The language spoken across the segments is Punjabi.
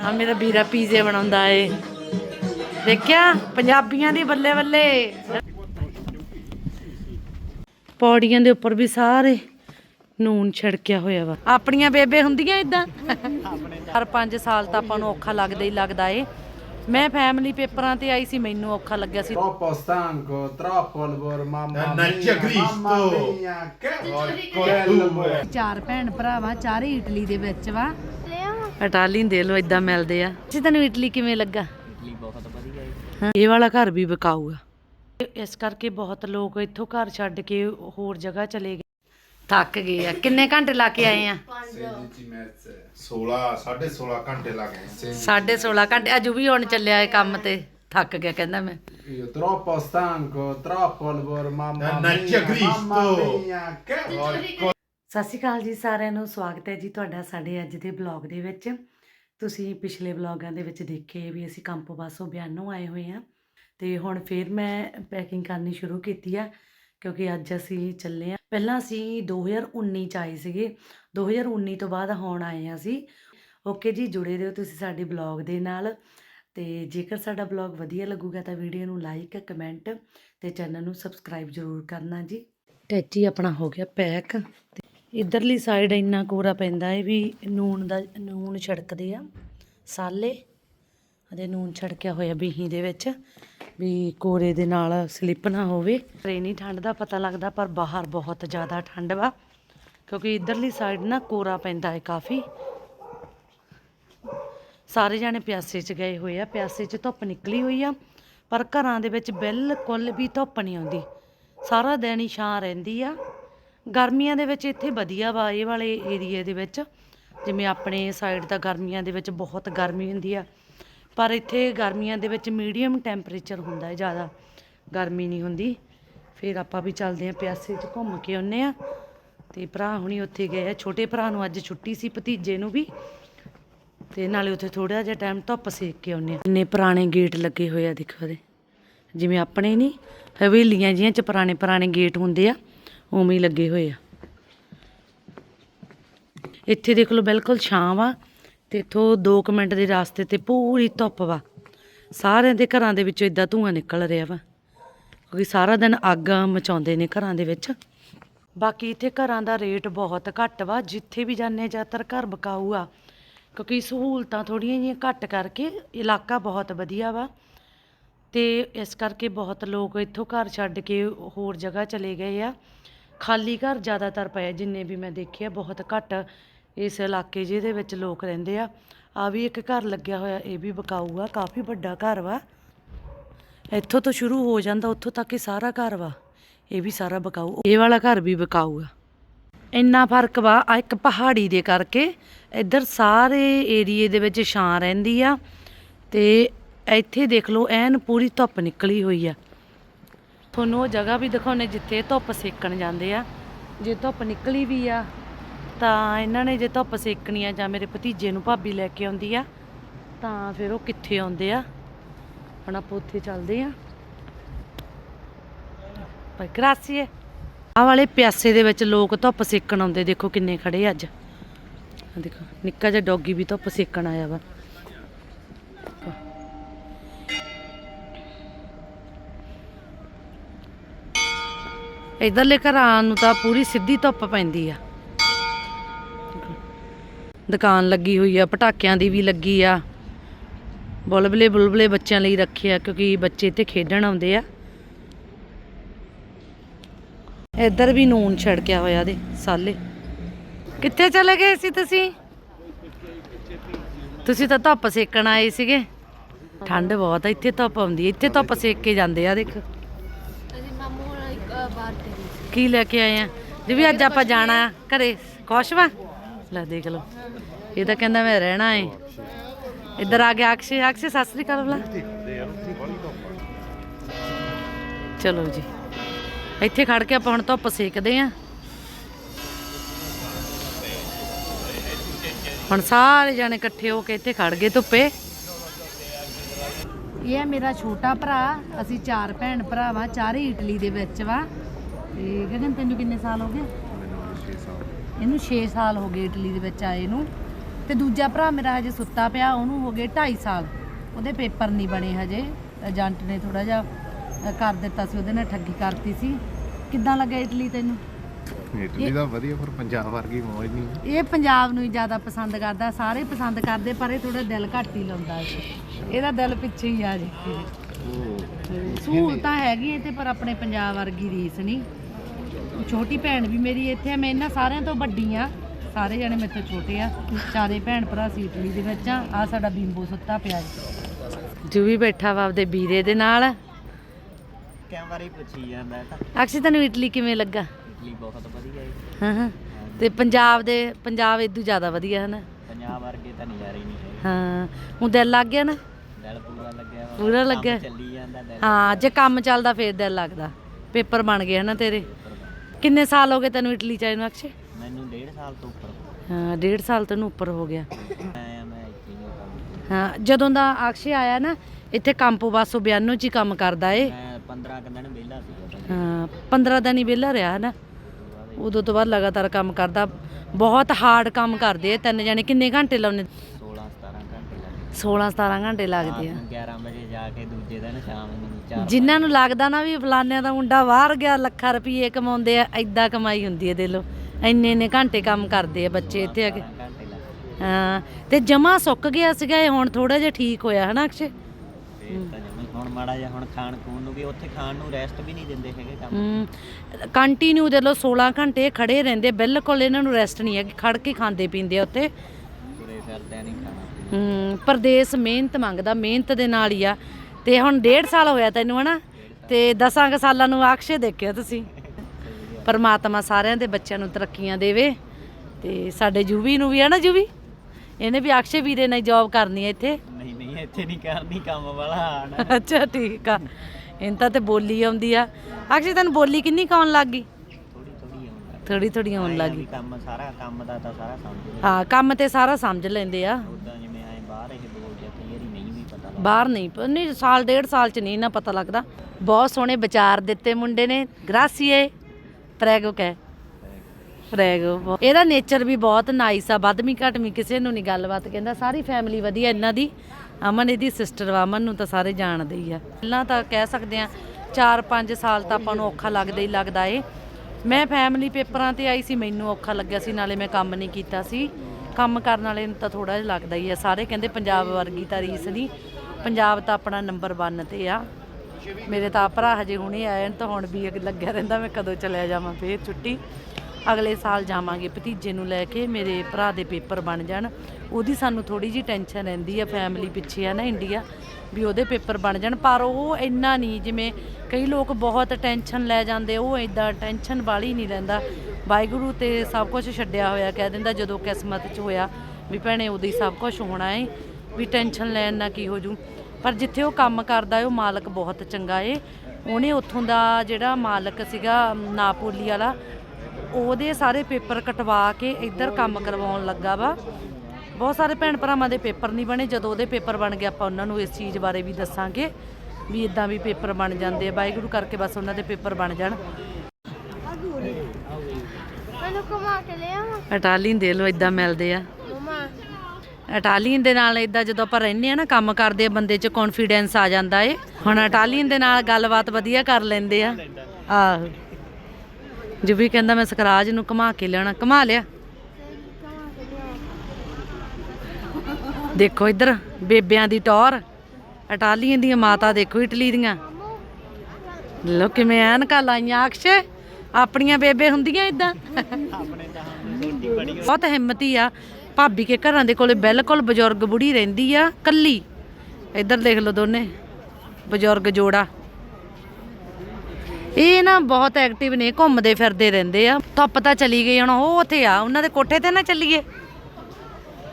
ਆ ਮੇਰਾ ਵੀਰਾ ਪੀਜ਼ੇ ਬਣਾਉਂਦਾ ਏ। ਦੇਖਿਆ? ਪੰਜਾਬੀਆਂ ਦੀ ਬੱਲੇ ਬੱਲੇ। ਪੌੜੀਆਂ ਦੇ ਉੱਪਰ ਵੀ ਸਾਰੇ ਨੂਨ ਛਿੜਕਿਆ ਹੋਇਆ ਵਾ। ਆਪਣੀਆਂ ਬੇਬੇ ਹੁੰਦੀਆਂ ਇਦਾਂ ਹਰ 5 ਸਾਲ ਤਾਂ ਆਪਾਂ ਨੂੰ ਔਖਾ ਲੱਗਦਾ ਹੀ ਲੱਗਦਾ ਏ। ਮੈਂ ਫੈਮਿਲੀ ਪੇਪਰਾਂ ਤੇ ਆਈ ਸੀ ਮੈਨੂੰ ਔਖਾ ਲੱਗਿਆ ਸੀ। Troppo stanco, troppo lavoro, mamma mia, mamma mia, che Porco ਚਾਰ ਭੈਣ ਭਰਾਵਾ ਚਾਰੇ ਇਟਲੀ ਦੇ ਵਿੱਚ ਵਾ। ਇਟਾਲੀਅਨ ਦੇ ਲੋ ਇਦਾਂ ਮਿਲਦੇ ਆ। ਜੀ ਤੈਨੂੰ ਇਟਲੀ ਕਿਵੇਂ ਲੱਗਾ? ਇਟਲੀ ਬਹੁਤ ਵਧੀਆ ਇਹ ਵਾਲਾ ਘਰ ਵੀ ਵਿਕਾਊ ਆ ਇਸ ਕਰਕੇ ਬਹੁਤ ਲੋਕ ਇੱਥੋਂ ਘਰ ਛੱਡ ਕੇ ਹੋਰ ਜਗ੍ਹਾ ਚਲੇ ਗਏ। ਥੱਕ ਗਏ ਆ। ਕਿੰਨੇ ਘੰਟੇ ਲਾ ਕੇ ਆਏ ਆ? 16 mezze. 16 16.5 ਘੰਟੇ ਲੱਗ ਗਏ। 16.5 ਘੰਟੇ। ਅਜੂ ਵੀ ਹੁਣ ਚੱਲਿਆ ਇਹ ਕੰਮ ਤੇ। ਥੱਕ ਗਿਆ ਕਹਿੰਦਾ ਮੈਂ। Io troppo stanco, troppo lavoro, mamma mia, mamma mia, che ਸਤਿ ਸ਼੍ਰੀ ਅਕਾਲ ਜੀ ਸਾਰਿਆਂ ਨੂੰ, ਸਵਾਗਤ ਹੈ ਜੀ ਤੁਹਾਡਾ ਸਾਡੇ ਅੱਜ ਦੇ ਬਲੌਗ ਦੇ ਵਿੱਚ। ਤੁਸੀਂ ਪਿਛਲੇ ਬਲੌਗਾਂ ਦੇ ਵਿੱਚ ਦੇਖੇ ਵੀ ਅਸੀਂ ਕੰਪੋ ਬਾਸੋਂ ਬਿਆਨੋਂ ਆਏ ਹੋਏ ਆ ਤੇ ਹੁਣ ਫਿਰ ਮੈਂ ਪੈਕਿੰਗ ਕਰਨੀ ਸ਼ੁਰੂ ਕੀਤੀ ਆ, ਕਿਉਂਕਿ ਅੱਜ ਅਸੀਂ ਚੱਲੇ ਆ ਪਹਿਲਾਂ ਅਸੀਂ 2019 ਚ ਆਏ ਸੀਗੇ। 2019 ਤੋਂ ਬਾਅਦ ਹੁਣ ਆਏ ਆ ਅਸੀਂ। ਓਕੇ ਜੀ, ਜੁੜੇ ਰਹੋ ਤੁਸੀਂ ਸਾਡੇ ਬਲੌਗ ਦੇ ਨਾਲ। ਤੇ ਜੇਕਰ ਸਾਡਾ ਬਲੌਗ ਵਧੀਆ ਲੱਗੂਗਾ ਤਾਂ ਵੀਡੀਓ ਨੂੰ ਲਾਈਕ, ਕਮੈਂਟ ਤੇ ਚੈਨਲ ਨੂੰ ਸਬਸਕ੍ਰਾਈਬ ਜ਼ਰੂਰ ਕਰਨਾ ਜੀ। ਟੈਚੀ ਆਪਣਾ ਹੋ ਗਿਆ ਪੈਕ ਤੇ ਇਧਰਲੀ ਸਾਈਡ ਇੰਨਾ ਕੋਰਾ ਪੈਂਦਾ ਹੈ ਵੀ ਨੂਨ ਦਾ ਨੂਨ ਛਿੜਕਦੇ ਆ, ਸਾਲੇ ਅਤੇ ਨੂਨ ਛਿੜਕਿਆ ਹੋਇਆ ਬੀਹੀ ਦੇ ਵਿੱਚ, ਵੀ ਕੋਰੇ ਦੇ ਨਾਲ ਸਲਿੱਪ ਨਾ ਹੋਵੇ। ਰੇਨੀ ਠੰਡ ਦਾ ਪਤਾ ਲੱਗਦਾ, ਪਰ ਬਾਹਰ ਬਹੁਤ ਜ਼ਿਆਦਾ ਠੰਡ ਵਾ, ਕਿਉਂਕਿ ਇਧਰਲੀ ਸਾਈਡ ਨਾ ਕੋਰਾ ਪੈਂਦਾ ਹੈ ਕਾਫੀ। ਸਾਰੇ ਜਾਣੇ ਪਿਆਸੇ 'ਚ ਗਏ ਹੋਏ ਆ, ਪਿਆਸੇ 'ਚ ਧੁੱਪ ਨਿਕਲੀ ਹੋਈ ਆ, ਪਰ ਘਰਾਂ ਦੇ ਵਿੱਚ ਬਿਲਕੁਲ ਵੀ ਧੁੱਪ ਨਹੀਂ ਆਉਂਦੀ। ਸਾਰਾ ਦਿਨ ਹੀ ਛਾਂ ਰਹਿੰਦੀ ਆ। ਗਰਮੀਆਂ ਦੇ ਵਿੱਚ ਇੱਥੇ ਵਧੀਆ ਵਾ ਇਹ ਵਾਲੇ ਏਰੀਏ ਦੇ ਵਿੱਚ। ਜਿਵੇਂ ਆਪਣੇ ਸਾਈਡ ਤਾਂ ਗਰਮੀਆਂ ਦੇ ਵਿੱਚ ਬਹੁਤ ਗਰਮੀ ਹੁੰਦੀ ਆ। ਪਰ ਇੱਥੇ ਗਰਮੀਆਂ ਦੇ ਵਿੱਚ ਮੀਡੀਅਮ ਟੈਂਪਰੇਚਰ ਹੁੰਦਾ ਹੈ ਜ਼ਿਆਦਾ। ਗਰਮੀ ਨਹੀਂ ਹੁੰਦੀ। ਫਿਰ ਆਪਾਂ ਵੀ ਚੱਲਦੇ ਆ ਪਿਆਸੇ 'ਚ ਘੁੰਮ ਕੇ ਆਉਂਦੇ ਆ ਤੇ ਭਰਾ ਹੁਣੀ ਉੱਥੇ ਗਏ ਆ। ਛੋਟੇ ਭਰਾ ਨੂੰ ਅੱਜ ਛੁੱਟੀ ਸੀ ਭਤੀਜੇ ਨੂੰ ਵੀ। ਤੇ ਨਾਲੇ ਉੱਥੇ ਥੋੜਾ ਜਿਹਾ ਟਾਈਮ ਧੁੱਪ ਸੇਕ ਕੇ ਆਉਂਦੇ ਆ ਇੰਨੇ ਪੁਰਾਣੇ ਗੇਟ ਲੱਗੇ ਹੋਏ ਆ ਦੇਖੋ ਦੇ ਜਿਵੇਂ ਆਪਣੇ ਨਹੀਂ ਹਵੇਲੀਆਂ ਜੀਆਂ ਚ ਪੁਰਾਣੇ ਪੁਰਾਣੇ ਗੇਟ ਹੁੰਦੇ ਆ। ਉਵੇਂ ਹੀ ਲੱਗੇ ਹੋਏ ਆ। ਇੱਥੇ ਦੇਖ ਲਓ ਬਿਲਕੁਲ ਛਾਂ ਵਾ ਤੇ ਇਥੋਂ 2 ਮਿੰਟ ਦੇ ਰਾਸਤੇ ਤੇ ਪੂਰੀ ਧੁੱਪ ਵਾ। ਸਾਰਿਆਂ ਦੇ ਘਰਾਂ ਦੇ ਵਿੱਚੋਂ ਇਦਾਂ ਧੂਆਂ ਨਿਕਲ ਰਿਹਾ ਵਾ, ਕਿਉਂਕਿ ਸਾਰਾ ਦਿਨ ਅੱਗ ਮਚਾਉਂਦੇ ਨੇ ਘਰਾਂ ਦੇ ਵਿੱਚ। ਬਾਕੀ ਇੱਥੇ ਘਰਾਂ ਦਾ ਰੇਟ ਬਹੁਤ ਘੱਟ ਵਾ, ਜਿੱਥੇ ਵੀ ਜਾਂਦੇ ਜ਼ਿਆਦਾਤਰ ਘਰ ਬਕਾਊ ਆ, ਕਿਉਂਕਿ ਸਹੂਲਤਾਂ ਥੋੜੀਆਂ ਜਿਹੀਆਂ ਘੱਟ ਕਰਕੇ ਇਲਾਕਾ ਬਹੁਤ ਵਧੀਆ ਵਾ। ਤੇ ਇਸ ਕਰਕੇ ਬਹੁਤ ਲੋਕ ਇੱਥੋਂ ਘਰ ਛੱਡ ਕੇ ਹੋਰ ਜਗ੍ਹਾ ਚਲੇ ਗਏ ਆ। ਖਾਲੀ ਘਰ ਜ਼ਿਆਦਾਤਰ ਪਏ ਜਿੰਨੇ ਵੀ ਮੈਂ ਦੇਖਿਆ ਬਹੁਤ ਘੱਟ ਇਸ ਇਲਾਕੇ ਜਿਹਦੇ ਵਿੱਚ ਲੋਕ ਰਹਿੰਦੇ ਆ। ਆ ਵੀ ਇੱਕ ਘਰ ਲੱਗਿਆ ਹੋਇਆ, ਇਹ ਵੀ ਬਕਾਊ ਆ, ਕਾਫੀ ਵੱਡਾ ਘਰ ਵਾ। ਇੱਥੋਂ ਤੋਂ ਸ਼ੁਰੂ ਹੋ ਜਾਂਦਾ, ਉੱਥੋਂ ਤੱਕ ਹੀ ਸਾਰਾ ਘਰ ਵਾ। ਇਹ ਵੀ ਸਾਰਾ ਬਕਾਊ, ਇਹ ਵਾਲਾ ਘਰ ਵੀ ਬਕਾਊ ਆ। ਇੰਨਾ ਫ਼ਰਕ ਵਾ, ਆ ਇੱਕ ਪਹਾੜੀ ਦੇ ਕਰਕੇ, ਇੱਧਰ ਸਾਰੇ ਏਰੀਏ ਦੇ ਵਿੱਚ ਛਾਂ ਰਹਿੰਦੀ ਆ। ਤੇ ਇੱਥੇ ਦੇਖ ਲਓ, ਐਨ ਪੂਰੀ ਧੁੱਪ ਨਿਕਲੀ ਹੋਈ ਆ। ਤੁਹਾਨੂੰ ਉਹ ਜਗ੍ਹਾ ਵੀ ਦਿਖਾਉਣੇ ਜਿੱਥੇ ਧੁੱਪ ਸੇਕਣ ਜਾਂਦੇ ਆ। ਜੇ ਧੁੱਪ ਨਿਕਲੀ ਵੀ ਆ, ਤਾਂ ਇਹਨਾਂ ਨੇ ਜੇ ਧੁੱਪ ਸੇਕਣੀ ਆ ਜਾਂ ਮੇਰੇ ਭਤੀਜੇ ਨੂੰ ਭਾਬੀ ਲੈ ਕੇ ਆਉਂਦੀ ਆ, ਤਾਂ ਫਿਰ ਉਹ ਕਿੱਥੇ ਆਉਂਦੇ ਆ? ਹੁਣ ਆਪਾਂ ਉੱਥੇ ਚੱਲਦੇ ਆ। ਪਰ ਗ੍ਰਾਸੀਏ ਆ ਵਾਲੇ ਪਿਆਸੇ ਦੇ ਵਿੱਚ ਲੋਕ ਧੁੱਪ ਸੇਕਣ ਆਉਂਦੇ, ਦੇਖੋ ਕਿੰਨੇ ਖੜੇ ਅੱਜ। ਦੇਖੋ, ਨਿੱਕਾ ਜਿਹਾ ਡੌਗੀ ਵੀ ਧੁੱਪ ਸੇਕਣ ਆਇਆ ਵਾ। ਇਧਰਲੇ ਘਰਾਂ ਨੂੰ ਤਾਂ ਪੂਰੀ ਸਿੱਧੀ ਧੁੱਪ ਪੈਂਦੀ ਆ। ਦੁਕਾਨ ਲੱਗੀ ਹੋਈ ਆ, ਪਟਾਕਿਆਂ ਦੀ ਵੀ ਲੱਗੀ ਆ। ਬੁਲਬਲੇ ਬੁਲਬਲੇ ਬੱਚਿਆਂ ਲਈ ਰੱਖੇ ਆ, ਕਿਉਂਕਿ ਬੱਚੇ ਇੱਥੇ ਖੇਡਣ ਆਉਂਦੇ ਆ। ਇੱਧਰ ਵੀ ਨੂਨ ਛੜਕਿਆ ਹੋਇਆ ਦੇ ਸਾਲੇ। ਕਿੱਥੇ ਚਲੇ ਗਏ ਸੀ ਤੁਸੀਂ? ਤੁਸੀਂ ਤਾਂ ਧੁੱਪ ਸੇਕਣ ਆਏ ਸੀਗੇ। ਠੰਡ ਬਹੁਤ ਆ, ਇੱਥੇ ਧੁੱਪ ਆਉਂਦੀ ਇੱਥੇ ਧੁੱਪ ਸੇਕ ਕੇ ਜਾਂਦੇ ਆ, ਦੇਖ। ਕੀ ਲੈ ਕੇ ਆਏ ਆ? ਜੀ ਵੀ ਅੱਜ ਆਪਾਂ ਜਾਣਾ ਘਰੇ। ਖੁਸ਼ ਵਾ? ਲੈ ਦੇਖ ਲਓ। ਇਹ ਤਾਂ ਕਹਿੰਦਾ ਮੈਂ ਰਹਿਣਾ ਏ। ਇੱਧਰ ਆ ਗਿਆ ਅਕਸ਼ੇ। ਅਕਸ਼ੇ, ਸਤਿ ਸ੍ਰੀ ਅਕਾਲ ਬਲਾ ਚਲੋ ਜੀ। ਇੱਥੇ ਖੜ ਕੇ ਆਪਾਂ ਹੁਣ ਧੁੱਪ ਸੇਕਦੇ ਆ। ਹੁਣ ਸਾਰੇ ਜਾਣੇ ਇਕੱਠੇ ਹੋ ਕੇ ਇੱਥੇ ਖੜ ਗਏ ਧੁੱਪੇ। ਇਹ ਹੈ ਮੇਰਾ ਛੋਟਾ ਭਰਾ। ਅਸੀਂ ਚਾਰ ਭੈਣ ਭਰਾ ਵਾਂ ਚਾਰੇ ਇਟਲੀ ਦੇ ਵਿੱਚ ਵਾ। ਤੇ ਗਗਨ ਤੈਨੂੰ ਕਿੰਨੇ ਸਾਲ ਹੋ ਗਏ? ਇਹਨੂੰ 6 ਸਾਲ ਹੋ ਗਏ ਇਟਲੀ ਦੇ ਵਿੱਚ ਆਏ ਨੂੰ। ਤੇ ਦੂਜਾ ਭਰਾ ਮੇਰਾ ਹਜੇ ਸੁੱਤਾ ਪਿਆ ਉਹਨੂੰ ਹੋ ਗਏ 2.5 ਸਾਲ। ਉਹਦੇ ਪੇਪਰ ਨਹੀਂ ਬਣੇ ਹਜੇ। ਏਜੰਟ ਨੇ ਥੋੜਾ ਜਿਹਾ ਕਰ ਦਿੱਤਾ ਸੀ ਉਹਦੇ ਨਾਲ ਠੱਗੀ ਕਰਤੀ ਸੀ। ਕਿੱਦਾਂ ਲੱਗਾ ਇਟਲੀ ਤੈਨੂੰ? ਇਟਲੀ ਦਾ ਵਧੀਆ ਪਰ ਪੰਜਾਬ ਵਰਗੀ ਮੌਜ ਨਹੀਂ ਇਹ ਪੰਜਾਬ ਨੂੰ ਹੀ ਜ਼ਿਆਦਾ ਪਸੰਦ ਕਰਦਾ ਸਾਰੇ ਪਸੰਦ ਕਰਦੇ ਪਰ ਇਹ ਥੋੜਾ ਦਿਲ ਘੱਟ ਹੀ ਲਾਉਂਦਾ ਹੈ ਇਹਦਾ ਦਿਲ ਪਿੱਛੇ ਹੀ ਆ ਜੀ। ਸਹੂਲਤਾਂ ਹੈਗੀਆਂ ਤੇ ਪਰ ਆਪਣੇ ਪੰਜਾਬ ਵਰਗੀ ਰੀਸ ਨਹੀਂ। ਛੋਟੀ ਭੈਣ ਵੀ ਮੇਰੀ ਇੱਥੇ ਆ ਮੈਂ ਇਹਨਾਂ ਸਾਰਿਆਂ ਤੋਂ ਵੱਡੀ ਆ। ਸਾਰੇ ਜਣੇ ਮੇਰੇ ਤੋਂ ਛੋਟੇ ਆ। ਚਾਰੇ ਭੈਣ ਭਰਾ ਸੀ ਇਟਲੀ ਦੇ ਵਿੱਚ ਆ। ਆ ਸਾਡਾ ਬਿੰਬੋ ਸੁੱਤਾ ਪਿਆ ਜੂ। ਵੀ ਬੈਠਾ ਵਾ ਆਪਦੇ ਵੀਰੇ ਦੇ ਨਾਲ। ਕਿੰਨ ਵਾਰੀ ਪੁੱਛੀ ਜਾਂਦਾ ਤਾਂ। ਅਕਸ਼ੇ ਤੈਨੂੰ ਇਟਲੀ ਕਿਵੇਂ ਲੱਗਾ? ਇਟਲੀ ਬਹੁਤ ਵਧੀਆ ਹੈ ਹਾਂ ਹਾਂ। ਤੇ ਪੰਜਾਬ ਦੇ ਪੰਜਾਬ ਇਦੋਂ ਜ਼ਿਆਦਾ ਵਧੀਆ ਹੈ ਨਾ ਪੰਜਾਬ ਵਰਗੇ ਤਾਂ ਨਜ਼ਾਰੇ ਨਹੀਂ ਹੈ ਹਾਂ। ਹੁਣ ਦਿਲ ਲੱਗ ਗਿਆ ਨਾ? ਦਿਲ ਪੂਰਾ ਲੱਗਿਆ। ਪੂਰਾ ਲੱਗਿਆ। ਚੱਲੀ ਜਾਂਦਾ ਦਿਲ। ਹਾਂ ਜੇ ਕੰਮ ਚੱਲਦਾ ਫੇਰ ਦਿਲ ਲੱਗਦਾ। ਪੇਪਰ ਬਣ ਗਏ ਹਨਾ ਤੇਰੇ? ਕਿੰਨੇ ਸਾਲ ਹੋ ਗਏ ਤੈਨੂੰ ਇਟਲੀ ਚ ਆਏ ਨੂੰ ਅਕਸ਼ੇ? ਮੈਨੂੰ ਡੇਢ ਸਾਲ ਤੋਂ ਉੱਪਰ ਹਾਂ ਡੇਢ ਸਾਲ ਤੈਨੂੰ ਉੱਪਰ ਹੋ ਗਿਆ। ਆਇਆ ਮੈਂ ਇੱਥੇ ਹੀ ਕੰਮ ਹਾਂ ਜਦੋਂ ਦਾ ਅਕਸ਼ੇ ਆਇਆ ਨਾ ਇੱਥੇ ਕੰਪੋ ਬਾਸੋ ਬਿਆਨੋ ਚ ਹੀ ਕੰਮ ਕਰਦਾ ਏ। ਮੈਂ 15 ਕੁ ਦਿਨ ਵਿਹਲਾ ਸੀਗਾ ਹਾਂ 15 ਦਿਨ ਹੀ ਵਿਹਲਾ ਰਿਹਾ ਹਨਾ? ਉਦੋਂ ਤੋਂ ਬਾਅਦ ਲਗਾਤਾਰ ਕੰਮ ਕਰਦਾ। ਬਹੁਤ ਹਾਰਡ ਕੰਮ ਕਰਦੇ ਆ ਤਿੰਨ ਜਣੇ। ਕਿੰਨੇ ਘੰਟੇ ਲਾਉਨੇ 16 17 ਘੰਟੇ ਲੱਗੇ 16 17 ਘੰਟੇ ਲੱਗਦੇ ਆ। 11 ਵਜੇ ਜਾ ਕੇ ਦੂਜੇ ਦਿਨ ਸ਼ਾਮ ਨੂੰ 4 ਜਿਨ੍ਹਾਂ ਨੂੰ ਲੱਗਦਾ ਨਾ ਵੀ ਫਲਾਨਿਆਂ ਦਾ ਮੁੰਡਾ ਬਾਹਰ ਗਿਆ ਲੱਖਾਂ ਰੁਪਏ ਕਮਾਉਂਦੇ ਆ ਐਦਾਂ ਕਮਾਈ ਹੁੰਦੀ ਹੈ ਦੇ ਲੋ ਇੰਨੇ ਇੰਨੇ ਘੰਟੇ ਕੰਮ ਕਰਦੇ ਆ ਬੱਚੇ ਇੱਥੇ ਆ ਕੇ। ਘੰਟੇ ਹਾਂ ਤੇ ਜਮਾ ਸੁੱਕ ਗਿਆ ਸੀਗਾ ਇਹ ਹੁਣ ਥੋੜਾ ਜਿਹਾ ਠੀਕ ਹੋਇਆ ਹਨਾ ਅਕਸ਼ੇ? ਫੇਰ ਤਾਂ ਜਮੀ ਹੁਣ ਮਾੜਾ ਜਿਹਾ ਹੁਣ ਖਾਣ ਖੂਣ ਨੂੰ ਵੀ ਉੱਥੇ ਖਾਣ ਨੂੰ ਰੈਸਟ ਵੀ ਨਹੀਂ ਦਿੰਦੇ ਹੈਗੇ ਕੰਮ। ਹੂੰ ਕੰਟੀਨਿਊ ਦੇ ਲੋ 16 ਘੰਟੇ ਖੜੇ ਰਹਿੰਦੇ ਬਿਲਕੁਲ ਇਹਨਾਂ ਨੂੰ ਰੈਸਟ ਨਹੀਂ ਹੈ ਖੜ ਕੇ ਖਾਂਦੇ ਪੀਂਦੇ ਆ ਉੱਥੇ। ਤੁਰੇ ਫਿਰਦੇ ਨਹੀਂ ਖਾਣਾ ਹੂੰ ਪਰਦੇਸ ਮਿਹਨਤ ਮੰਗਦਾ ਮਿਹਨਤ ਦੇ ਨਾਲ ਹੀ ਆ। ਤੇ ਹੁਣ ਡੇਢ ਸਾਲ ਹੋਇਆ ਤੈਨੂੰ ਹਨਾ? ਤੇ 10 ਕੁ ਸਾਲਾਂ ਨੂੰ ਅਕਸ਼ੇ ਦੇਖਿਆ ਤੁਸੀਂ। ਪਰਮਾਤਮਾ ਸਾਰਿਆਂ ਦੇ ਬੱਚਿਆਂ ਨੂੰ ਤਰੱਕੀਆਂ ਦੇਵੇ ਤੇ ਸਾਡੇ ਜੂਵੀ ਨੂੰ ਵੀ ਹੈ ਨਾ ਜੂਵੀ ਇਹਨੇ ਵੀ ਅਕਸ਼ੇ ਵੀਰੇ ਨਾਲ ਜੌਬ ਕਰਨੀ ਹੈ ਇੱਥੇ। ਨਹੀਂ ਨਹੀਂ ਇੱਥੇ ਨਹੀਂ ਕਰਨੀ ਕੰਮ ਵਾਲਾ ਆਣਾ ਅੱਛਾ ਠੀਕ ਆ। ਇਹਨਾਂ ਤਾਂ ਤੇ ਬੋਲੀ ਆਉਂਦੀ ਆ। ਅਕਸ਼ੇ ਤੈਨੂੰ ਬੋਲੀ ਕਿੰਨੀ ਕੌਣ ਲੱਗ ਗਈ? ਥੋੜੀ ਥੋੜੀ ਆਉਣ ਲੱਗ ਕੰਮ ਸਾਰਾ ਕੰਮ ਦਾ ਤਾਂ ਸਾਰਾ ਸਮਝ ਹਾਂ ਕੰਮ ਤੇ ਸਾਰਾ ਸਮਝ ਲੈਂਦੇ ਆ ਉਦਾਂ ਜਿਵੇਂ ਆਏ ਬਾਹਰ ਇਹ ਬੋਲਦੇ ਆ ਕਈ ਵਾਰੀ ਨਹੀਂ ਵੀ ਪਤਾ ਲੱਗਦਾ ਬਾਹਰ ਨਹੀਂ ਨਹੀਂ, ਸਾਲ, ਡੇਢ ਸਾਲ ਚ ਨਹੀਂ ਨਾ ਪਤਾ ਲੱਗਦਾ। ਬਹੁਤ ਸੋਹਣੇ ਵਿਚਾਰ ਦਿੱਤੇ ਮੁੰਡੇ ਨੇ। ਗ੍ਰਾਸੀਏ, ਪ੍ਰੈਗੋ ਕਹਿ। ਪ੍ਰੈਗੋ ਇਹਦਾ ਨੇਚਰ ਵੀ ਬਹੁਤ ਨਾਈਸ ਆ। ਵੱਧਵੀਂ ਘਟਵੀਂ ਕਿਸੇ ਨੂੰ ਨਹੀਂ ਗੱਲਬਾਤ ਕਹਿੰਦਾ। ਸਾਰੀ ਫੈਮਿਲੀ ਵਧੀਆ ਇਹਨਾਂ ਦੀ। ਅਮਨ ਇਹਦੀ ਸਿਸਟਰ ਅਮਨ ਨੂੰ ਤਾਂ ਸਾਰੇ ਜਾਣਦੇ ਹੀ ਆ। ਪਹਿਲਾਂ ਤਾਂ ਕਹਿ ਸਕਦੇ ਆ 4-5 ਸਾਲ ਤਾਂ ਆਪਾਂ ਨੂੰ ਔਖਾ ਲੱਗਦਾ ਹੀ ਲੱਗਦਾ ਏ। ਮੈਂ ਫੈਮਿਲੀ ਪੇਪਰਾਂ ਤੇ ਆਈ ਸੀ, ਮੈਨੂੰ ਔਖਾ ਲੱਗਿਆ ਸੀ। ਨਾਲੇ ਮੈਂ ਕੰਮ ਨਹੀਂ ਕੀਤਾ ਸੀ। ਕੰਮ ਕਰਨ ਵਾਲੇ ਨੂੰ ਤਾਂ ਥੋੜਾ ਜਿਹਾ ਲੱਗਦਾ ਹੀ ਆ। ਸਾਰੇ ਕਹਿੰਦੇ ਪੰਜਾਬ ਵਰਗੀ ਤਾਂ ਰੀਸ ਨਹੀਂ। ਪੰਜਾਬ ਤਾਂ ਆਪਣਾ ਨੰਬਰ 1 ਤੇ ਆ। ਮੇਰੇ ਤਾਂ ਭਰਾ ਹਜੇ ਹੁਣੇ ਆਏ ਨੇ ਤਾਂ ਹੁਣ ਵੀ ਅੱਗੇ ਲੱਗਿਆ ਰਹਿੰਦਾ, ਮੈਂ ਕਦੋਂ ਚਲਿਆ ਜਾਵਾਂ ਫੇਰ ਛੁੱਟੀ। ਅਗਲੇ ਸਾਲ ਜਾਵਾਂਗੇ ਭਤੀਜੇ ਨੂੰ ਲੈ ਕੇ, ਮੇਰੇ ਭਰਾ ਦੇ ਪੇਪਰ ਬਣ ਜਾਣ। ਉਹਦੀ ਸਾਨੂੰ ਥੋੜੀ ਜੀ ਟੈਨਸ਼ਨ ਰਹਿੰਦੀ ਆ ਫੈਮਿਲੀ ਪਿੱਛੇ ਆ ਨਾ ਇੰਡੀਆ ਵੀ ਉਹਦੇ ਪੇਪਰ ਬਣ ਜਾਣ। ਪਰ ਉਹ ਇੰਨਾ ਨਹੀਂ ਜਿਵੇਂ ਕਈ ਲੋਕ ਬਹੁਤ ਟੈਨਸ਼ਨ ਲੈ ਜਾਂਦੇ, ਉਹ ਇਦਾਂ ਟੈਨਸ਼ਨ ਵਾਲੀ ਨਹੀਂ ਰਹਿੰਦਾ। ਵਾਹਿਗੁਰੂ ਤੇ ਸਭ ਕੁਝ ਛੱਡਿਆ ਹੋਇਆ, ਕਹਿ ਦਿੰਦਾ ਜਦੋਂ ਕਿਸਮਤ 'ਚ ਹੋਇਆ, ਵੀ ਭੈਣੇ ਉਦੋਂ ਹੀ ਸਭ ਕੁਝ ਹੋਣਾ ਏ। ਵੀ ਟੈਨਸ਼ਨ ਲੈਣ ਨਾ ਕੀ ਹੋ ਜੂ। ਪਰ ਜਿੱਥੇ ਉਹ ਕੰਮ ਕਰਦਾ ਏ ਉਹ ਮਾਲਕ ਬਹੁਤ ਚੰਗਾ ਏ। ਉਹਨੇ ਉੱਥੋਂ ਦਾ ਜਿਹੜਾ ਮਾਲਕ ਸੀਗਾ ਨਾਪੋਲੀ ਵਾਲਾ ਉਹਦੇ ਸਾਰੇ ਪੇਪਰ ਕਟਵਾ ਕੇ ਇੱਧਰ ਕੰਮ ਕਰਵਾਉਣ ਲੱਗਾ ਵਾ। ਬਹੁਤ ਸਾਰੇ ਭੈਣ ਭਰਾਵਾਂ ਦੇ ਪੇਪਰ ਨਹੀਂ ਬਣੇ। ਜਦੋਂ ਉਹਦੇ ਪੇਪਰ ਬਣ ਗਏ ਆਪਾਂ ਉਹਨਾਂ ਨੂੰ ਇਸ ਚੀਜ਼ ਬਾਰੇ ਵੀ ਦੱਸਾਂਗੇ ਵੀ ਇਦਾਂ ਵੀ ਪੇਪਰ ਬਣ ਜਾਂਦੇ ਆ। ਵਾਹਿਗੁਰੂ ਕਰਕੇ ਬਸ ਉਹਨਾਂ ਦੇ ਪੇਪਰ ਬਣ ਜਾਣ। ਮੈਨੂੰ ਘੁਮਾ ਕੇ ਲੈ ਆਵਾਂ ਇਟਾਲੀਅਨ ਦੇ ਲੋ ਇਦਾਂ ਮਿਲਦੇ ਆ। ਇਟਾਲੀਅਨ ਦੇ ਨਾਲ ਇਦਾਂ ਜਦੋਂ ਆਪਾਂ ਰਹਿੰਦੇ ਆ ਨਾ ਕੰਮ ਕਰਦੇ ਆ ਬੰਦੇ 'ਚ ਕੌਨਫੀਡੈਂਸ ਆ ਜਾਂਦਾ ਏ। ਹੁਣ ਇਟਾਲੀਅਨ ਦੇ ਨਾਲ ਗੱਲਬਾਤ ਵਧੀਆ ਕਰ ਲੈਂਦੇ ਆ। ਆਹੋ। ਜੁਬੀ ਕਹਿੰਦਾ ਮੈਂ ਸਕਰਾਜ ਨੂੰ ਘੁਮਾ ਕੇ ਲਿਆਉਣਾ। ਘੁਮਾ ਲਿਆ? ਦੇਖੋ ਇੱਧਰ ਬੇਬਿਆਂ ਦੀ ਟੌਰ। ਇਟਾਲੀਅਨ ਦੀਆਂ ਮਾਤਾ ਦੇਖੋ ਇਟਲੀ ਦੀਆਂ। ਲੋ ਕਿਵੇਂ ਐਨਕਾਂ ਲਾਈਆਂ ਅਕਸ਼ੇ। ਆਪਣੀਆਂ ਬੇਬੇ ਹੁੰਦੀਆਂ ਇਦਾਂ ਬਹੁਤ ਹਿੰਮਤੀ ਆ। ਭਾਬੀ ਕੇ ਘਰਾਂ ਦੇ ਕੋਲੇ ਬਿਲਕੁਲ ਬਜ਼ੁਰਗ ਬੁੜੀ ਰਹਿੰਦੀ ਆ, ਕੱਲੀ। ਇੱਧਰ ਦੇਖ ਲਓ ਦੋਨੇ, ਬਜ਼ੁਰਗ ਜੋੜਾ। ਇਹ ਨਾ ਬਹੁਤ ਐਕਟਿਵ ਨੇ, ਘੁੰਮਦੇ ਫਿਰਦੇ ਰਹਿੰਦੇ ਆ। ਧੁੱਪ ਤਾਂ ਚਲੀ ਗਈ ਹੁਣ, ਉਹ ਉੱਥੇ ਆ, ਉਹਨਾਂ ਦੇ ਕੋਠੇ ਤੇ ਨਾ ਚੱਲੀਏ।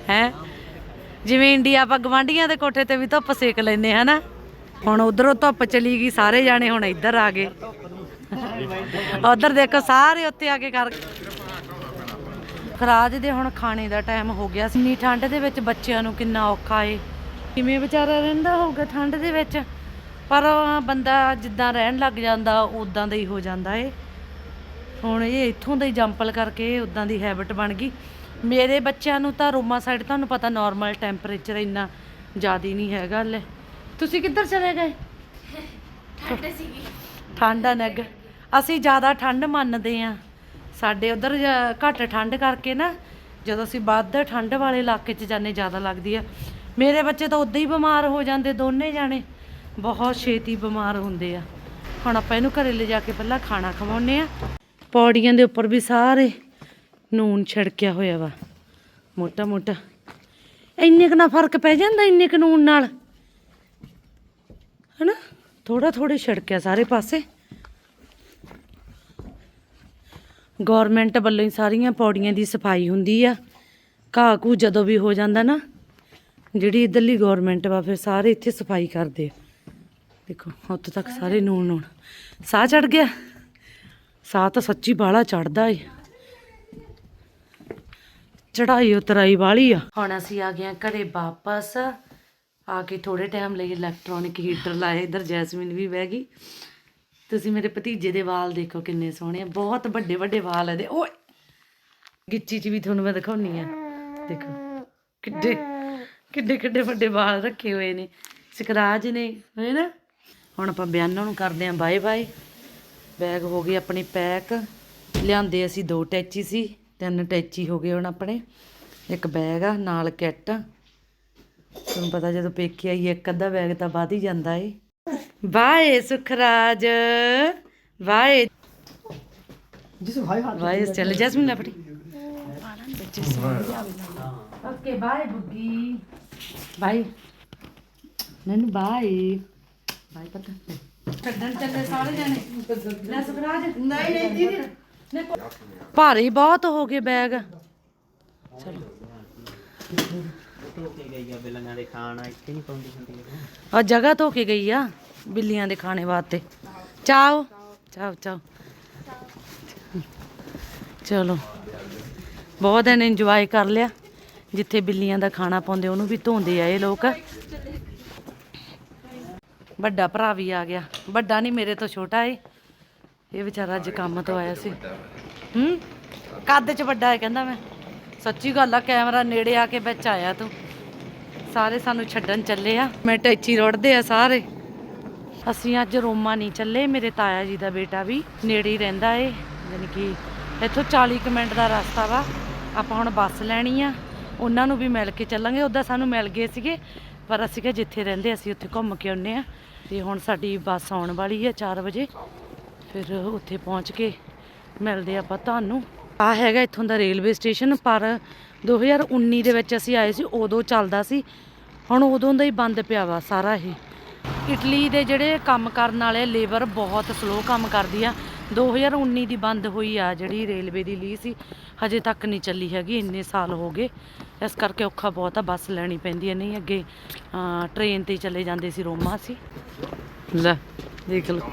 ਹੈ? ਜਿਵੇਂ ਇੰਡੀਆ ਆਪਾਂ ਗਵਾਂਢੀਆਂ ਦੇ ਕੋਠੇ ਤੇ ਵੀ ਧੁੱਪ ਸੇਕ ਲੈਨੇ ਹਨਾ? ਹੁਣ ਉਧਰੋਂ ਧੁੱਪ ਚਲੀ ਗਈ, ਸਾਰੇ ਜਾਣੇ ਹੁਣ ਇੱਧਰ ਆ ਗਏ। ਉਧਰ ਦੇਖੋ, ਸਾਰੇ ਉੱਥੇ ਆ ਕੇ ਕਰ ਖਰਾਜ ਦੇ ਹੁਣ ਖਾਣੇ ਦਾ ਟਾਈਮ ਹੋ ਗਿਆ ਸੀ। ਇੰਨੀ ਠੰਡ ਦੇ ਵਿੱਚ ਬੱਚਿਆਂ ਨੂੰ ਕਿੰਨਾ ਔਖਾ ਏ। ਕਿਵੇਂ ਵਿਚਾਰਾ ਰਹਿੰਦਾ ਹੋਊਗਾ ਠੰਡ ਦੇ ਵਿੱਚ? ਪਰ ਬੰਦਾ ਜਿੱਦਾਂ ਰਹਿਣ ਲੱਗ ਜਾਂਦਾ ਉਦਾਂ ਦਾ ਹੀ ਹੋ ਜਾਂਦਾ ਏ। ਹੁਣ ਇਹ ਇੱਥੋਂ ਦਾ ਹੀ ਜੰਪਲ ਕਰਕੇ ਉਦਾਂ ਦੀ ਹੈਬਿਟ ਬਣ ਗਈ। ਮੇਰੇ ਬੱਚਿਆਂ ਨੂੰ ਤਾਂ ਰੋਮਾ ਸਾਈਡ ਤੁਹਾਨੂੰ ਪਤਾ ਨਾਰਮਲ ਟੈਂਪਰੇਚਰ ਇੰਨਾ ਜ਼ਿਆਦਾ ਨਹੀਂ ਹੈਗਾ ਲੈ ਤੁਸੀਂ ਕਿੱਧਰ ਚਲੇ ਗਏ? ਠੰਡ ਸੀਗੀ। ਠੰਡ ਨਗ। ਅਸੀਂ ਜ਼ਿਆਦਾ ਠੰਡ ਮੰਨਦੇ ਆ। ਸਾਡੇ ਉਧਰ ਘੱਟ ਠੰਡ ਕਰਕੇ ਨਾ, ਜਦੋਂ ਅਸੀਂ ਵੱਧ ਠੰਡ ਵਾਲੇ ਇਲਾਕੇ 'ਚ ਜਾਂਦੇ ਜ਼ਿਆਦਾ ਲੱਗਦੀ ਆ। ਮੇਰੇ ਬੱਚੇ ਤਾਂ ਉਦਾਂ ਹੀ ਬਿਮਾਰ ਹੋ ਜਾਂਦੇ, ਦੋਨੇ ਜਾਣੇ। ਬਹੁਤ ਛੇਤੀ ਬਿਮਾਰ ਹੁੰਦੇ ਆ। ਹੁਣ ਆਪਾਂ ਇਹਨੂੰ ਘਰੇ ਲੈ ਜਾ ਕੇ ਪਹਿਲਾਂ ਖਾਣਾ ਖਵਾਉਨੇ ਆ। ਪੌੜੀਆਂ ਦੇ ਉੱਪਰ ਵੀ ਸਾਰੇ ਨੂਨ ਛਿੜਕਿਆ ਹੋਇਆ ਵਾ। ਮੋਟਾ ਮੋਟਾ। ਇੰਨੇ ਕੁ ਨਾਲ ਫ਼ਰਕ ਪੈ ਜਾਂਦਾ ਇੰਨੇ ਕੁ ਨੂਨ ਨਾਲ। ਹਨਾ? ਥੋੜਾ ਥੋੜੇ ਛਿੜਕਿਆ ਸਾਰੇ ਪਾਸੇ। ਗਵਰਨਮੈਂਟ ਵੱਲੋਂ ਹੀ ਸਾਰੀਆਂ ਪੌੜੀਆਂ ਦੀ ਸਫ਼ਾਈ ਹੁੰਦੀ ਆ। ਘਾਹ ਘੂ ਜਦੋਂ ਵੀ ਹੋ ਜਾਂਦਾ ਨਾ, ਜਿਹੜੀ ਇਧਰਲੀ ਗਵਰਨਮੈਂਟ ਵਾ, ਫਿਰ ਸਾਰੇ ਇੱਥੇ ਸਫ਼ਾਈ ਕਰਦੇ ਆ। ਦੇਖੋ, ਉੱਥੇ ਤੱਕ ਸਾਰੇ ਨੂਣ ਨੂਣ ਸਾਹ ਚੜ ਗਿਆ? ਸਾਹ ਤਾਂ ਸੱਚੀ ਬਾਲਾ ਚੜਦਾ ਏ। ਚੜਾਈ ਉਤਰਾਈ ਵਾਲੀ ਆ। ਹੁਣ ਅਸੀਂ ਆ ਗਏ ਆ ਘਰੇ ਵਾਪਸ। ਆ ਕੇ ਥੋੜੇ ਟਾਈਮ ਲਈ ਇਲੈਕਟ੍ਰੋਨਿਕ ਹੀਟਰ ਲਾਏ ਇਧਰ ਜੈਸਮਿਨ ਵੀ ਬਹਿ ਗਈ। ਤੁਸੀਂ ਮੇਰੇ ਭਤੀਜੇ ਦੇ ਵਾਲ ਦੇਖੋ ਕਿੰਨੇ ਸੋਹਣੇ ਆ, ਬਹੁਤ ਵੱਡੇ ਵੱਡੇ ਵਾਲ ਇਹਦੇ। ਓਏ ਗਿੱਚੀ ਚ ਵੀ ਤੁਹਾਨੂੰ ਮੈਂ ਦਿਖਾਉਣੀ ਆ। ਦੇਖੋ, ਕਿੱਡੇ ਕਿੱਡੇ ਕਿੱਡੇ ਵੱਡੇ ਵਾਲ ਰੱਖੇ ਹੋਏ ਨੇ। ਸਿਕਰਾਜ ਨੇ, ਹੈ ਨਾ? ਹੁਣ ਆਪਾਂ ਬਿਆਨਾਂ ਨੂੰ ਕਰਦੇ ਆਂ ਬਾਏ ਬਾਏ। ਬੈਗ ਹੋ ਗਏ ਆਪਣੇ ਪੈਕ। ਲਿਆਂਦੇ ਅਸੀਂ ਦੋ ਟੈਚੀ ਸੀ, ਤਿੰਨ ਟੈਚੀ ਹੋ ਗਏ ਹੁਣ ਆਪਣੇ। ਇੱਕ ਬੈਗ ਆ, ਨਾਲ ਕਿੱਟ। ਤੁਹਾਨੂੰ ਪਤਾ ਜਦੋਂ ਪੇਕੇ ਆਈ ਇੱਕ ਅੱਧਾ ਬੈਗ ਤਾਂ ਵੱਧ ਹੀ ਜਾਂਦਾ ਏ। ਬਾਏ ਸੁਖਰਾਜ ਬਾਏ ਜਿਸ ਭਾਈ ਹਾਲ ਬਾਏ ਚੱਲ ਜਸਮੀਨ ਆਪਣੀ ਓਕੇ ਬਾਏ ਬੁੱਗੀ ਬਾਏ ਨਨ ਬਾਏ ਬਾਏ ਪਤਾ। ਛੱਡਣ ਚੱਲੇ ਸਾਰੇ ਜਾਣੇ। ਲੈ ਸੁਖਰਾਜ। ਨਹੀਂ ਨਹੀਂ ਦੀਦੀ ਭਾਰੀ ਬਹੁਤ ਹੋ ਗਏ ਬੈਗ। ਧੋ ਕੇ ਗਈ ਆ ਬਿੱਲੀਆਂ ਦੇ ਖਾਣਾ, ਇੱਥੇ ਨਹੀਂ ਪਾਉਂਦੀ ਹੁੰਦੀ ਇਹ। ਆ ਜਗ੍ਹਾ ਧੋ ਕੇ ਗਈ ਆ ਬਿੱਲੀਆਂ ਦੇ ਖਾਣੇ ਵਾਸਤੇ। ਚਾਓ। ਚਾਓ ਚਾਓ। ਚਲੋ। ਬਹੁਤ ਦਿਨ ਇੰਜੋਏ ਕਰ ਲਿਆ। ਜਿੱਥੇ ਬਿੱਲੀਆਂ ਦਾ ਖਾਣਾ ਪਾਉਂਦੇ, ਉਹਨੂੰ ਵੀ ਧੋਂਦੇ ਆ ਇਹ ਲੋਕ। ਵੱਡਾ ਭਰਾ ਵੀ ਆ ਗਿਆ। ਵੱਡਾ ਨਹੀਂ, ਮੇਰੇ ਤੋਂ ਛੋਟਾ ਏ। ਇਹ ਵਿਚਾਰਾ ਅੱਜ ਕੰਮ ਤੋਂ ਆਇਆ ਸੀ। ਹੂੰ? ਕੱਦ ਚ ਵੱਡਾ ਹੈ, ਕਹਿੰਦਾ ਮੈਂ। ਸੱਚੀ ਗੱਲ ਆ, ਕੈਮਰਾ ਨੇੜੇ ਆ ਕੇ ਵਿੱਚ ਆਇਆ ਤੂੰ। ਸਾਰੇ ਸਾਨੂੰ ਛੱਡਣ ਚੱਲੇ ਆ। ਮੈਂ ਟੈਚੀ ਰੋੜਦੇ ਆ ਸਾਰੇ। ਅਸੀਂ ਅੱਜ ਰੋਮਾ ਨਹੀਂ ਚੱਲੇ, ਮੇਰੇ ਤਾਇਆ ਜੀ ਦਾ ਬੇਟਾ ਵੀ ਨੇੜੇ ਹੀ ਰਹਿੰਦਾ ਏ। ਯਾਨੀ ਕਿ ਇੱਥੋਂ 40 ਕੁ ਮਿੰਟ ਦਾ ਰਸਤਾ ਵਾ। ਆਪਾਂ ਹੁਣ ਬੱਸ ਲੈਣੀ ਆ। ਉਹਨਾਂ ਨੂੰ ਵੀ ਮਿਲ ਕੇ ਚੱਲਾਂਗੇ। ਉੱਦਾਂ ਸਾਨੂੰ ਮਿਲ ਗਏ ਸੀਗੇ, ਪਰ ਅਸੀਂ ਕਿ ਜਿੱਥੇ ਰਹਿੰਦੇ ਅਸੀਂ ਉੱਥੇ ਘੁੰਮ ਕੇ ਆਉਨੇ ਆ। ਤੇ ਹੁਣ ਸਾਡੀ ਬੱਸ ਆਉਣ ਵਾਲੀ ਆ 4 ਵਜੇ। ਫਿਰ ਉੱਥੇ ਪਹੁੰਚ ਕੇ ਮਿਲਦੇ ਆਪਾਂ ਤੁਹਾਨੂੰ। ਆ ਹੈਗਾ ਇੱਥੋਂ ਦਾ ਰੇਲਵੇ ਸਟੇਸ਼ਨ, ਪਰ 2019 ਦੇ ਵਿੱਚ ਅਸੀਂ ਆਏ ਸੀ, ਉਦੋਂ ਚੱਲਦਾ ਸੀ, ਹੁਣ ਉਦੋਂ ਦਾ ਹੀ ਬੰਦ ਪਿਆ ਵਾ ਸਾਰਾ ਇਹ। ਇਟਲੀ ਦੇ ਜਿਹੜੇ ਕੰਮ ਕਰਨ ਵਾਲੇ ਲੇਬਰ ਬਹੁਤ ਸਲੋ ਕੰਮ ਕਰਦੀ ਆ। 2019 ਦੀ ਬੰਦ ਹੋਈ ਆ ਜਿਹੜੀ ਰੇਲਵੇ ਦੀ ਲੀ ਸੀ, ਹਜੇ ਤੱਕ ਨਹੀਂ ਚੱਲੀ ਹੈਗੀ, ਇੰਨੇ ਸਾਲ ਹੋ ਗਏ। ਇਸ ਕਰਕੇ ਔਖਾ ਬਹੁਤ ਆ, ਬੱਸ ਲੈਣੀ ਪੈਂਦੀ ਹੈ ਨਹੀਂ ਅੱਗੇ ਟ੍ਰੇਨ ਤੇ ਚਲੇ ਜਾਂਦੇ ਸੀ ਰੋਮਾ ਸੀ ਲੈ, ਦੇਖ ਲਓ।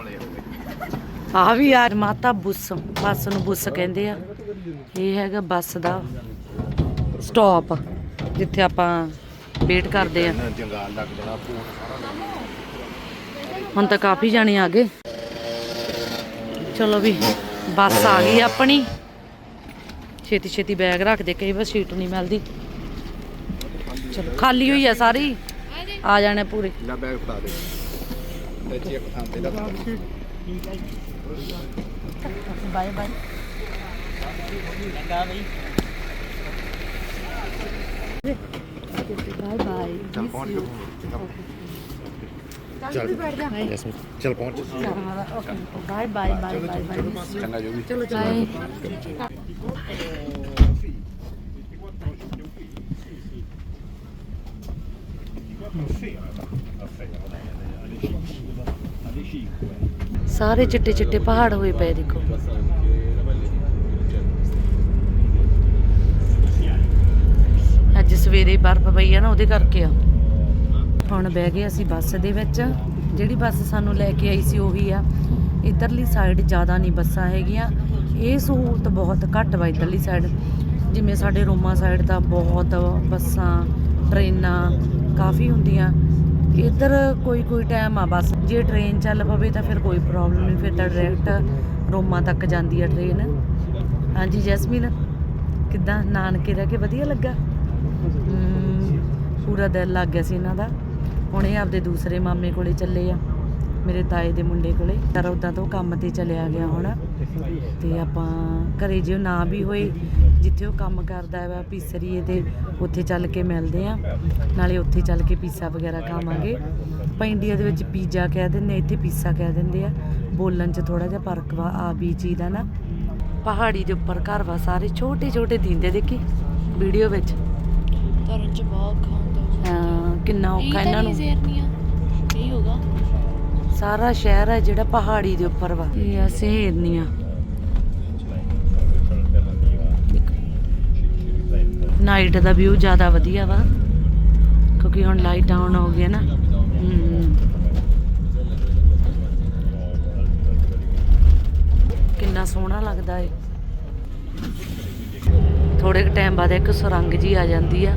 ਆ ਵੀ ਯਾਰ, ਮਾਤਾ ਬੁੱਸ, ਬੱਸ ਨੂੰ ਬੁੱਸ ਕਹਿੰਦੇ ਆ। ਇਹ ਹੈਗਾ ਬੱਸ ਦਾ ਸਟਾਪ ਜਿੱਥੇ ਆਪਾਂ ਵੇਟ ਕਰਦੇ ਆ ਜੰਗਾਲ ਲੱਗ ਜਾਣਾ ਹੁਣ ਤਾਂ ਕਾਫੀ ਜਾਣੇ ਆ ਗਏ। ਚਲੋ ਵੀ ਬੱਸ ਆ ਗਈ ਆਪਣੀ। ਛੇਤੀ ਛੇਤੀ ਬੈਗ ਰੱਖ ਦੇ ਕਈ ਵਾਰ ਸੀਟ ਨਹੀਂ ਮਿਲਦੀ। ਚਲੋ ਖਾਲੀ ਹੋਈ ਆ ਸਾਰੀ। ਆ ਜਾਣੇ ਪੂਰੇ। ਲੈ ਬੈਗ ਫੜਾ ਦੇ। ਟੈਚੀ ਇੱਕ ਥਾਂ ਤੇ ਰੱਖ ਬਾਏ ਬਾਏ ਚੰਗਾ ਬਈ ਬਾਏ ਬਾਏ ਚੱਲ ਪਹੁੰਚ ਚੱਲ ਜੈਸਮੀਨ ਚੱਲ ਪਹੁੰਚ bye bye bye bye bye ਚੰਗਾ ਜੋ ਵੀ ਚਲੋ ਬਾਏ ਸਾਰੇ ਚਿੱਟੇ ਚਿੱਟੇ ਪਹਾੜ ਹੋਏ ਪਏ ਦੇਖੋ ਅੱਜ ਸਵੇਰੇ ਬਰਫ਼ ਪਈ ਆ ਨਾ, ਉਹਦੇ ਕਰਕੇ ਆ। ਹੁਣ ਬਹਿ ਗਏ ਅਸੀਂ ਬੱਸ ਦੇ ਵਿੱਚ। ਜਿਹੜੀ ਬੱਸ ਸਾਨੂੰ ਲੈ ਕੇ ਆਈ ਸੀ ਉਹੀ ਆ। ਇਧਰਲੀ ਸਾਈਡ ਜ਼ਿਆਦਾ ਨਹੀਂ ਬੱਸਾਂ ਹੈਗੀਆਂ। ਇਹ ਸਹੂਲਤ ਬਹੁਤ ਘੱਟ ਵਾ ਇਧਰਲੀ ਸਾਈਡ ਜਿਵੇਂ ਸਾਡੇ ਰੋਮਾ ਸਾਈਡ ਤਾਂ ਬਹੁਤ ਬੱਸਾਂ, ਟ੍ਰੇਨਾਂ ਕਾਫੀ ਹੁੰਦੀਆਂ। ਇੱਧਰ ਕੋਈ ਕੋਈ ਟਾਈਮ ਆ ਬਸ। ਜੇ ਟ੍ਰੇਨ ਚੱਲ ਪਵੇ ਤਾਂ ਫਿਰ ਕੋਈ ਪ੍ਰੋਬਲਮ ਨਹੀਂ, ਫਿਰ ਤਾਂ ਡਾਇਰੈਕਟ ਰੋਮਾ ਤੱਕ ਜਾਂਦੀ ਆ ਟ੍ਰੇਨ ਹਾਂਜੀ ਜੈਸਮੀਨ, ਕਿੱਦਾਂ? ਨਾਨਕੇ ਰਹਿ ਕੇ ਵਧੀਆ ਲੱਗਾ? ਪੂਰਾ ਦਿਲ ਲੱਗ ਗਿਆ ਸੀ ਇਹਨਾਂ ਦਾ। ਹੁਣ ਇਹ ਆਪਦੇ ਦੂਸਰੇ ਮਾਮੇ ਕੋਲੇ ਚੱਲੇ ਆ। ਮੇਰੇ ਤਾਏ ਦੇ ਮੁੰਡੇ ਕੋਲੇ। ਪਰ ਉਦਾਂ ਤੋਂ ਕੰਮ ਤੇ ਚਲਿਆ ਗਿਆ ਹੁਣ। ਤੇ ਆਪਾਂ ਘਰੇ ਜੇ ਨਾ ਵੀ ਹੋਏ, ਜਿੱਥੇ ਉਹ ਕੰਮ ਕਰਦਾ ਵਾ ਪੀਸਰੀਏ ਤੇ ਉੱਥੇ ਚੱਲ ਕੇ ਮਿਲਦੇ ਆ। ਨਾਲੇ ਉੱਥੇ ਚੱਲ ਕੇ ਪੀਸਾ ਵਗੈਰਾ ਖਾਵਾਂਗੇ। ਆਪਾਂ ਇੰਡੀਆ ਦੇ ਵਿੱਚ ਪੀਜ਼ਾ ਕਹਿ ਦਿੰਦੇ ਇੱਥੇ ਪੀਸਾ ਕਹਿ ਦਿੰਦੇ ਆ। ਬੋਲਣ 'ਚ ਥੋੜਾ ਜਿਹਾ ਫ਼ਰਕ ਵਾ, ਆ ਵੀ ਚੀਜ਼ ਦਾ ਨਾ। ਪਹਾੜੀ ਦੇ ਉੱਪਰ ਘਰ ਵਾ ਸਾਰੇ ਛੋਟੇ ਛੋਟੇ ਦਿੰਦੇ ਦੇਖੀ, ਵੀਡੀਓ ਵਿੱਚ। ਤਰਨ ਚ ਬਹੁਤ ਖਾਂਦਾ ਹਾਂ, ਕਿੰਨਾ ਔਖਾ ਇਹਨਾਂ ਨੂੰ। ਜ਼ੇਰਨੀਆਂ ਨਹੀਂ ਹੋਗਾ। ਸਾਰਾ ਸ਼ਹਿਰ ਹੈ ਜਿਹੜਾ ਪਹਾੜੀ ਦੇ ਉੱਪਰ ਵਾ। ਇਹ ਅਸੀਂ ਹਿਰਨੀਆਂ ਨਾਈਟ ਦਾ ਵਿਊ ਜ਼ਿਆਦਾ ਵਧੀਆ ਵਾ। ਕਿਉਂਕਿ ਹੁਣ ਲਾਈਟ ਆਨ ਹੋ ਹੈ ਨਾ। ਕਿੰਨਾ ਸੋਹਣਾ ਲੱਗਦਾ ਏ। ਥੋੜੇ ਕੁ ਟਾਈਮ ਬਾਅਦ ਇੱਕ ਸੁਰੰਗ ਜੀ ਆ ਜਾਂਦੀ ਆ।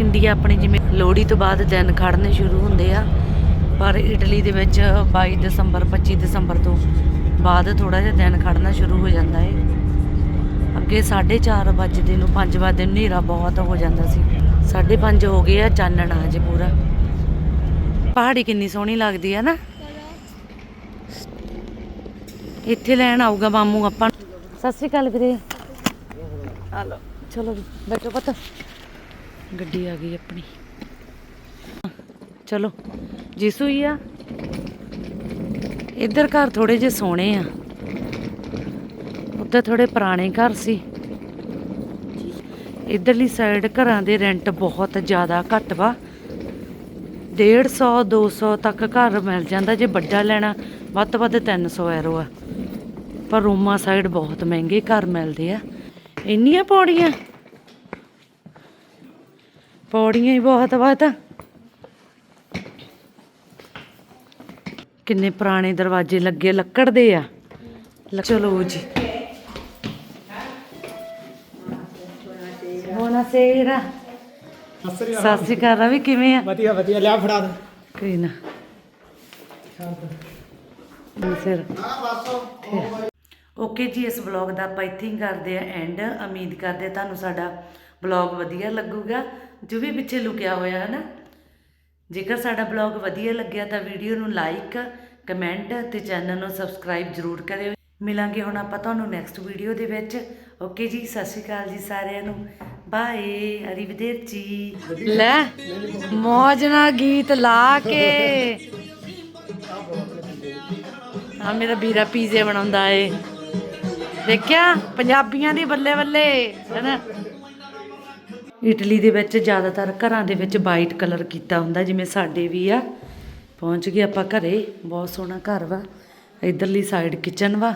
ਇੰਡੀਆ ਆਪਣੀ ਜਿਵੇਂ ਲੋਹੜੀ ਤੋਂ ਬਾਅਦ ਦਿਨ ਖੜਨੇ ਸ਼ੁਰੂ ਹੁੰਦੇ ਆ ਪਰ ਇਟਲੀ ਦੇ ਵਿੱਚ 22 ਦਸੰਬਰ 25 ਦਸੰਬਰ ਤੋਂ ਬਾਅਦ ਥੋੜਾ ਜਿਹਾ ਦਿਨ ਖੜਨਾ ਸ਼ੁਰੂ ਹੋ ਜਾਂਦਾ ਏ। ਅੱਗੇ 4:30 ਵਜੇ ਨੂੰ 5 ਵਜੇ ਨੂੰ ਹਨੇਰਾ ਬਹੁਤ ਹੋ ਜਾਂਦਾ ਸੀ। 5:30 ਹੋ ਗਏ ਆ ਚਾਨਣ ਆ ਜੇ ਪੂਰਾ। ਪਹਾੜੀ ਕਿੰਨੀ ਸੋਹਣੀ ਲੱਗਦੀ ਆ ਨਾ। ਇੱਥੇ ਲੈਣ ਆਊਗਾ ਮਾਮੂ ਆਪਾਂ। ਸਤਿ ਸ਼੍ਰੀ ਅਕਾਲ ਵੀਰੇ। ਹਲੋ। ਚਲੋ ਬੈਠੋ ਪਤਾ। ਗੱਡੀ ਆ ਗਈ ਆਪਣੀ। ਚਲੋ, ਜਿਸੂ ਹੀ ਆ। ਇੱਧਰ ਘਰ ਥੋੜੇ ਜਿਹੇ ਸੋਹਣੇ ਆ। ਉੱਧਰ ਥੋੜੇ ਪੁਰਾਣੇ ਘਰ ਸੀ। ਇੱਧਰਲੀ ਸਾਈਡ ਘਰਾਂ ਦੇ ਰੈਂਟ ਬਹੁਤ ਜ਼ਿਆਦਾ ਘੱਟ ਵਾ। 150 200 ਤੱਕ ਘਰ ਮਿਲ ਜਾਂਦਾ, ਜੇ ਵੱਡਾ ਲੈਣਾ, ਵੱਧ ਤੋਂ ਵੱਧ 300 ਐਰੋ ਆ। ਪਰ ਰੋਮਾ ਸਾਈਡ ਬਹੁਤ ਮਹਿੰਗੇ ਘਰ ਮਿਲਦੇ ਆ। ਇੰਨੀਆਂ ਪੌੜੀਆਂ। ਪੌੜੀਆਂ ਹੀ ਬਹੁਤ ਆ ਕਿੰਨੇ ਪੁਰਾਣੇ ਦਰਵਾਜ਼ੇ ਲੱਗੇ ਲੱਕੜ ਦੇ ਆ। ਚਲੋ ਜੀ। ਬੋਨਾਸੇਰਾ। ਸਤਿ ਸ਼੍ਰੀ ਅਕਾਲ ਰਵੀ ਕਿਵੇਂ ਆ? ਵਧੀਆ ਵਧੀਆ ਲਿਆ ਫੜਾ ਦੇ। ਕੋਈ ਨਾ। ਸਿਰ ਓਕੇ ਜੀ ਇਸ ਵਲੌਗ ਦਾ ਆਪਾਂ ਇੱਥੇ ਹੀ ਕਰਦੇ ਆ ਐਂਡ ਉਮੀਦ ਕਰਦੇ ਆ ਤੁਹਾਨੂੰ ਸਾਡਾ ਵਲੌਗ ਵਧੀਆ ਲੱਗੂਗਾ। ਜੋ ਵੀ ਪਿੱਛੇ ਲੁਕਿਆ ਹੋਇਆ ਹੈ ਨਾ, ਜੇਕਰ ਸਾਡਾ ਵਲੌਗ ਵਧੀਆ ਲੱਗਿਆ ਤਾਂ ਵੀਡੀਓ ਨੂੰ ਲਾਈਕ ਕਮੈਂਟ ਤੇ ਚੈਨਲ ਨੂੰ ਸਬਸਕ੍ਰਾਈਬ ਜ਼ਰੂਰ ਕਰਿਓ। ਮਿਲਾਂਗੇ ਹੁਣ ਆਪਾਂ ਤੁਹਾਨੂੰ ਨੈਕਸਟ ਵੀਡੀਓ ਦੇ ਵਿੱਚ। ਓਕੇ ਜੀ, ਸਤਿ ਸ਼੍ਰੀ ਅਕਾਲ ਜੀ ਸਾਰਿਆਂ ਨੂੰ। ਬਾਏ ਅਰੀਵਦੇਰਚੀ ਲੈ, ਮੌਜ ਨਾਲ ਗੀਤ ਲਾ ਕੇ। ਆ ਮੇਰਾ ਵੀਰਾ ਪੀਜ਼ੇ ਬਣਾਉਂਦਾ ਏ। ਦੇਖਿਆ? ਪੰਜਾਬੀਆਂ ਦੀ ਬੱਲੇ ਬੱਲੇ ਹੈਨਾ ਇਟਲੀ ਦੇ ਵਿੱਚ ਜ਼ਿਆਦਾਤਰ ਘਰਾਂ ਦੇ ਵਿੱਚ ਵਾਈਟ ਕਲਰ ਕੀਤਾ ਹੁੰਦਾ, ਜਿਵੇਂ ਸਾਡੇ ਵੀ ਆ। ਪਹੁੰਚ ਗਏ ਆਪਾਂ ਘਰੇ, ਬਹੁਤ ਸੋਹਣਾ ਘਰ ਵਾ। ਇਧਰਲੀ ਸਾਈਡ ਕਿਚਨ ਵਾ।